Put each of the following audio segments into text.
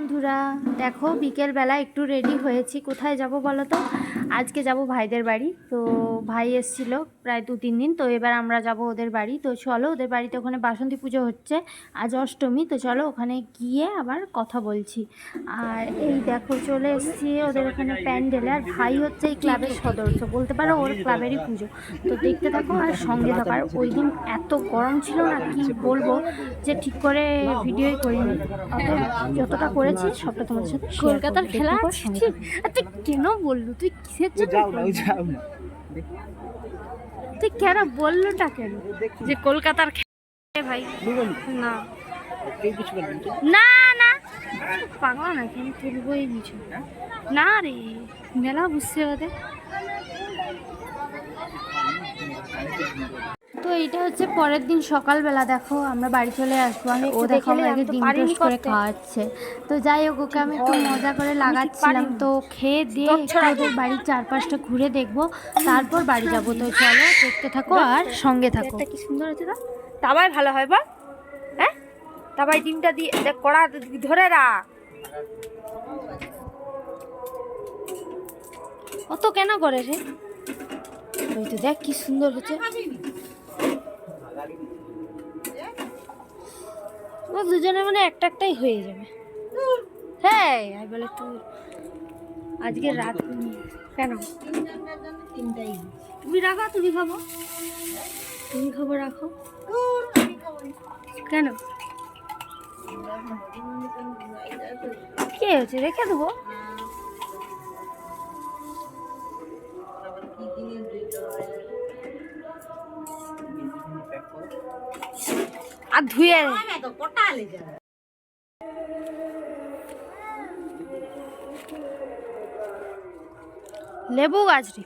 বন্ধুরা দেখো বিকেলবেলা একটু রেডি হয়েছি। কোথায় যাব বলো তো? আজকে যাব ভাইদের বাড়ি। তো ভাই এসেছিল প্রায় দু, তিন দিন। তো এবার আমরা যাব ওদের বাড়ি। তো চলো, ওদের বাড়িতে ওখানে বাসন্তী পুজো হচ্ছে আজ অষ্টমী। তো চলো, ওখানে গিয়ে আবার কথা বলছি। আর এই দেখো, চলে এসেছি ওদের ওখানে প্যান্ডেলে। আর ভাই হচ্ছে এই ক্লাবের সদস্য বলতে পারো, ওর ক্লাবেরই পুজো। তো দেখতে থাকো আর সঙ্গে থাকো। আর ওই দিন এত গরম ছিল না, কি বলব, যে ঠিক করে ভিডিওই করিনি। যতটা করেছি, সবটা তোমার সাথে কলকাতার খেলা কেন বলল? তুই কিসের জন্য যাও না যাও না। তুই কেন বললোটা কেন? যে কলকাতার ভাই না। না না পাগলা না কেন তুলবই কিছু না রে মেলা বুঝছে ওদের। তো এইটা হচ্ছে পরের দিন সকালবেলা। দেখো আমরা বাড়ি চলে আসব। আমি ও দেখো আমাকে ডিম টোস্ট করে খাওয়াচ্ছে। তো যাই হোক ওকে আমি একটু মজা করে লাগাচ্ছিলাম। তো খেয়ে দিয়ে একটু ওদের বাড়ির চারপাশটা ঘুরে দেখব। তারপর বাড়ি যাব। তো চলো দেখতে থাকো আর সঙ্গে থাকো। কি সুন্দর হচ্ছে না তাবাই ভালো হয় বল। হ্যাঁ? তাবাই ডিমটা দিয়ে দেখ কড়া ধরে রাখ অত কেন করে রে? ওই তো দেখ কি সুন্দর হচ্ছে। দুজনে মানে একটা একটাই হয়ে যাবে। হ্যাঁ আমি বলে তুই আজকে রাত কেন? তিনটাই তুমি রাখো তুমি খাব। তুমি খাব রাখো। কেন? কে হচ্ছে রেখে দেবো। আর ধুয়ে লেবু গাছ রে।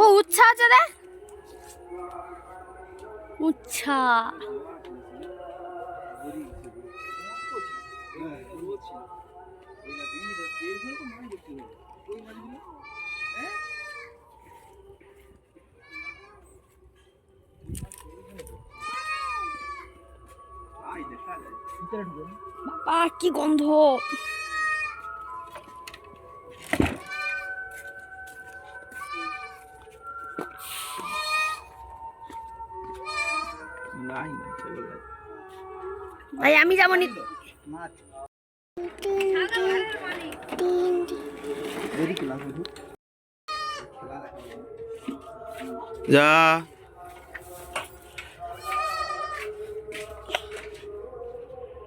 ও উচ্ছা আছে রে। উচ্ছা। কি গন্ধ। নাই না চলে যাবে ভাই আমি যাব নি। যা।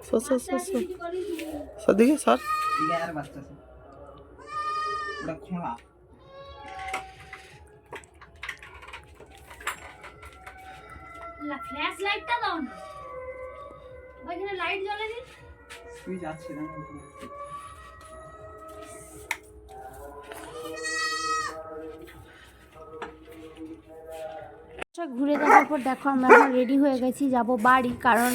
সর সর সর সর সর দিকে সর ইয়ার বাচ্চা আছে। ওটা খোলা। ফ্ল্যাশ লাইটটা দাও না। ওইখানে লাইট জ্বলে দিন। সুইচ আছে না আচ্ছা, ঘুরে দেখার পর দেখো আমরা এখন রেডি হয়ে গেছি যাব বাড়ি কারণ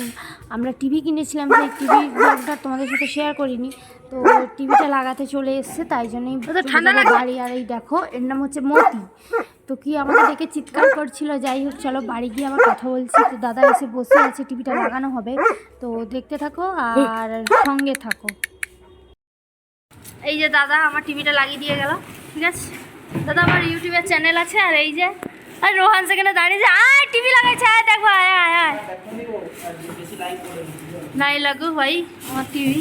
আমরা টিভি কিনেছিলাম সেই টিভি ব্লগটা তোমাদের সাথে শেয়ার করিনি। তো টিভিটা লাগাতে চলে এসেছে তাই জন্যই ঠান্ডা বাড়ি আর এই দেখো এর নাম হচ্ছে মতি। তো কি আমাকে দেখে চিৎকার করছিল যাই হোক চলো বাড়ি গিয়ে আবার কথা বলছি। তো দাদা এসে বসে আছে টিভিটা লাগানো হবে। তো দেখতে থাকো আর সঙ্গে থাকো। এই যে দাদা আমার টিভিটা লাগিয়ে দিয়ে গেল ঠিক আছে? দাদা আমার ইউটিউবের চ্যানেল আছে আর এই যে আর রোহান সেখানে দাঁড়িয়ে যে আয় টিভি লাগাইছে আয় দেখো আয়। নাই লাগু ভাই, আমার টিভি।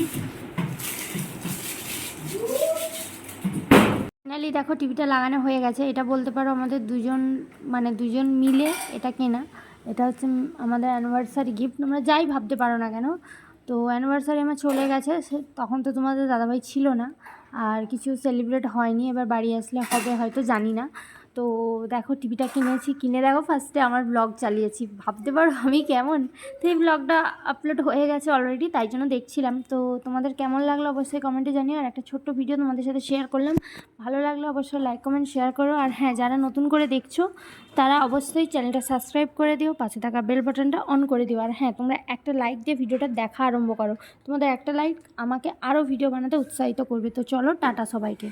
ফাইনালি দেখো, টিভিটা লাগানো হয়ে গেছে। এটা বলতে পারো আমাদের দুজন মানে দুজন মিলে এটা কেনা। এটা হচ্ছে আমাদের অ্যানিভার্সারি গিফট তোমরা যাই ভাবতে পারো না কেন। তো অ্যানিভার্সারি আমার চলে গেছে। তখন তো তোমাদের দাদাভাই ছিল না। আর কিছু সেলিব্রেট হয়নি। এবার বাড়ি আসলে হবে, হয়তো জানি না। তো দেখো টিভিটা কিনেছি। কিনে দেখো ফার্স্টে আমার ব্লগ চালিয়েছি। ভাবতে পারো আমি কেমন? তো এই ব্লগটা আপলোড হয়ে গেছে অলরেডি তাই জন্য দেখছিলাম। তো তোমাদের কেমন লাগল অবশ্যই কমেন্টে জানিও। আর একটা ছোট্ট ভিডিও তোমাদের সাথে শেয়ার করলাম। ভালো লাগলে অবশ্যই লাইক কমেন্ট শেয়ার করো। আর হ্যাঁ যারা নতুন করে দেখছ, তারা অবশ্যই চ্যানেলটা সাবস্ক্রাইব করে দিও। পাশে থাকা বেল বাটনটা অন করে দিও। আর হ্যাঁ তোমরা একটা লাইক দিয়ে ভিডিওটা দেখা আরম্ভ করো। তোমাদের একটা লাইক আমাকে আরও ভিডিও বানাতে উৎসাহিত করবে। তো চলো, টাটা সবাইকে।